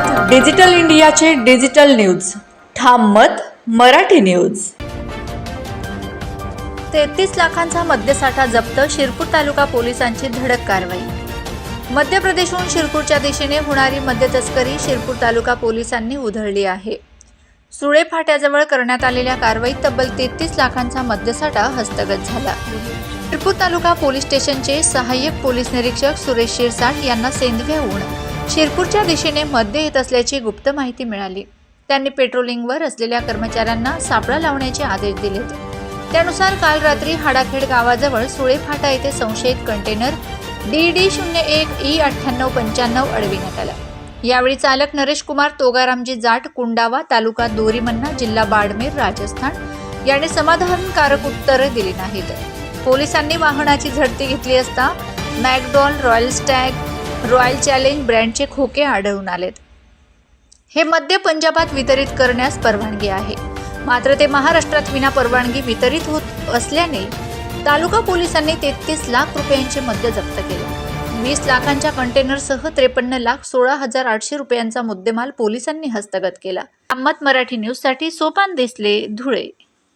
मत डिजिटल इंडियाचे digital news. ठाम मत मराठी न्यूज. तेहतीस लाखांचा मद्यसाठा जप्त शिरपूर तालुका पोलिसांची धडक कारवाई. मध्य प्रदेशहून शिरपूरच्या दिशेने होणारी मद्य तस्करी शिरपूर तालुका पोलिसांनी उधळली आहे. सुळे फाट्याजवळ करण्यात आलेल्या कारवाईत तब्बल तेहतीस लाखांचा मद्यसाठा हस्तगत झाला. शिरपूर तालुका पोलीस स्टेशनचे सहाय्यक पोलीस निरीक्षक सुरेश शिरसाट यांना सेंदव्याहून शिरपूरच्या दिशेने मद्य येत असल्याची गुप्त माहिती मिळाली. त्यांनी पेट्रोलिंगवर असलेल्या कर्मचाऱ्यांना सापळा लावण्याचे आदेश दिलेत. त्यानुसार काल रात्री हाडाखेड गावाजवळ सुळे फाटा येथे संशयित कंटेनर डी डी शून्य एक ई अठ्ठ्याण्णव पंच्याण्णव अडविण्यात आला. यावेळी चालक नरेश कुमार तोगारामजी जाट कुंडावा तालुका दोरीमन्ना जिल्हा बाडमेर राजस्थान याने समाधानकारक उत्तरे दिली नाहीत. पोलिसांनी वाहनाची झडती घेतली असता McDowell Royal Stag Royal Challenge ब्रँडचे खोके आढळून आलेत. हे मद्य पंजाबात वितरित करण्यास परवानगी आहे. मात्र ते महाराष्ट्रात विना परवानगी वितरित होत असल्याने तालुका पोलिसांनी तेहतीस लाख रुपयांचे मद्य जप्त केले. वीस लाखांच्या कंटेनरसह त्रेपन्न लाख सोळा हजार आठशे रुपयांचा मुद्देमाल पोलिसांनी हस्तगत केला. अहमद मराठी न्यूजसाठी सोपान देसले धुळे.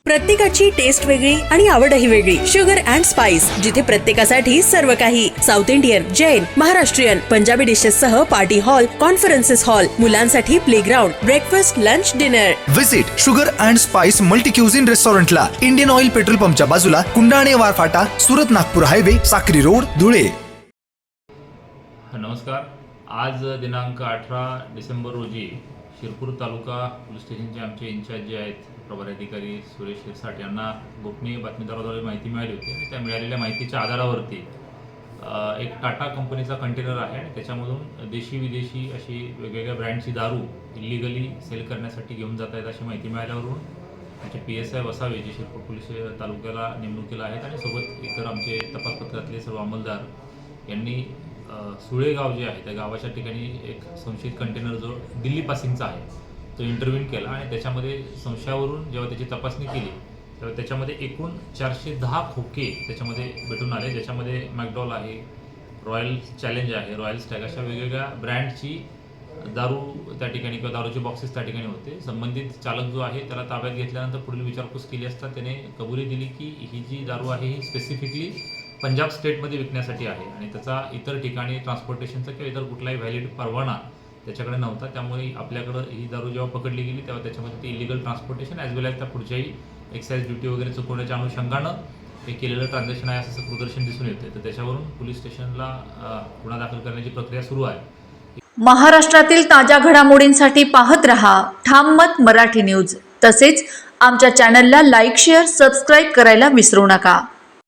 प्रत्येकाची टेस्ट वेगळी आणि आवडही वेगळी. शुगर अँड स्पाइस जिथे प्रत्येकासाठी सर्व काही. South Indian Jain Maharashtrian Punjabi dishes सह पार्टी हॉल कॉन्फरन्सेस हॉल मुलांसाठी play ground breakfast lunch dinner visit Sugar and Spice multi cuisine रेस्टॉरंटला इंडियन ऑइल पेट्रोल पंपच्या बाजूला कुंडाणे वार फाटा सुरत नागपूर हायवे साक्री रोड धुळे. नमस्कार. आज दिनांक अठरा डिसेंबर रोजी शिरपूर तालुका पोलीस स्टेशनचे आमचे इन्चार्ज जे आहेत प्रभारी अधिकारी सुरेश शिरसाट यांना गोपनीय बातमीदाराद्वारे माहिती मिळाली होती आणि त्या मिळालेल्या माहितीच्या आधारावरती एक टाटा कंपनीचा कंटेनर आहे आणि त्याच्यामधून देशी विदेशी अशी वेगवेगळ्या ब्रँडची दारू इलिगली सेल करण्यासाठी घेऊन जात आहेत अशी माहिती मिळाल्यावरून आमचे पी एस आय वसावे जे शिरपूर पोलीस तालुक्याला नेमणुकीला आहेत आणि सोबत इतर आमचे तपास पथकातले सर्व अंमलदार यांनी सुळेगाव सुळे गाव जे आहे त्या गावाच्या ठिकाणी एक संशयित कंटेनर जो दिल्ली पासिंगचा आहे तो इंटरव्ह्यून केला आणि त्याच्यामध्ये संशयावरून जेव्हा त्याची तपासणी केली तेव्हा त्याच्यामध्ये एकूण चारशे दहा खोके त्याच्यामध्ये भेटून आले ज्याच्यामध्ये मॅकडॉल आहे रॉयल चॅलेंज आहे रॉयल स्टॅग अशा वेगवेगळ्या ब्रँडची दारू त्या ठिकाणी किंवा दारूचे बॉक्सेस त्या ठिकाणी होते. संबंधित चालक जो आहे त्याला ताब्यात घेतल्यानंतर पुढील विचारपूस केली असता त्याने कबुली दिली की ही जी दारू आहे ही स्पेसिफिकली पंजाब स्टेटमध्ये विकण्यासाठी आहे आणि त्याचा इतर ठिकाणी ट्रान्सपोर्टेशनचा किंवा इतर कुठलाही व्हॅलिड परवाना त्याच्याकडे नव्हता. त्यामुळे आपल्याकडं ही दारू जेव्हा पकडली गेली तेव्हा त्याच्यामध्ये ते illegal transportation as well as त्या पुढच्याही एक्साईज ड्युटी वगैरे चुकवण्याच्या अनुषंगानं हे केलेलं ट्रान्झॅक्शन आहे असं प्रदर्शन दिसून येते तर त्याच्यावरून पोलीस स्टेशनला गुन्हा दाखल करण्याची प्रक्रिया सुरू आहे. महाराष्ट्रातील ताज्या घडामोडींसाठी पाहत रहा ठाम मत मराठी न्यूज. तसेच आमच्या चॅनलला लाईक शेअर सबस्क्राईब करायला विसरू नका.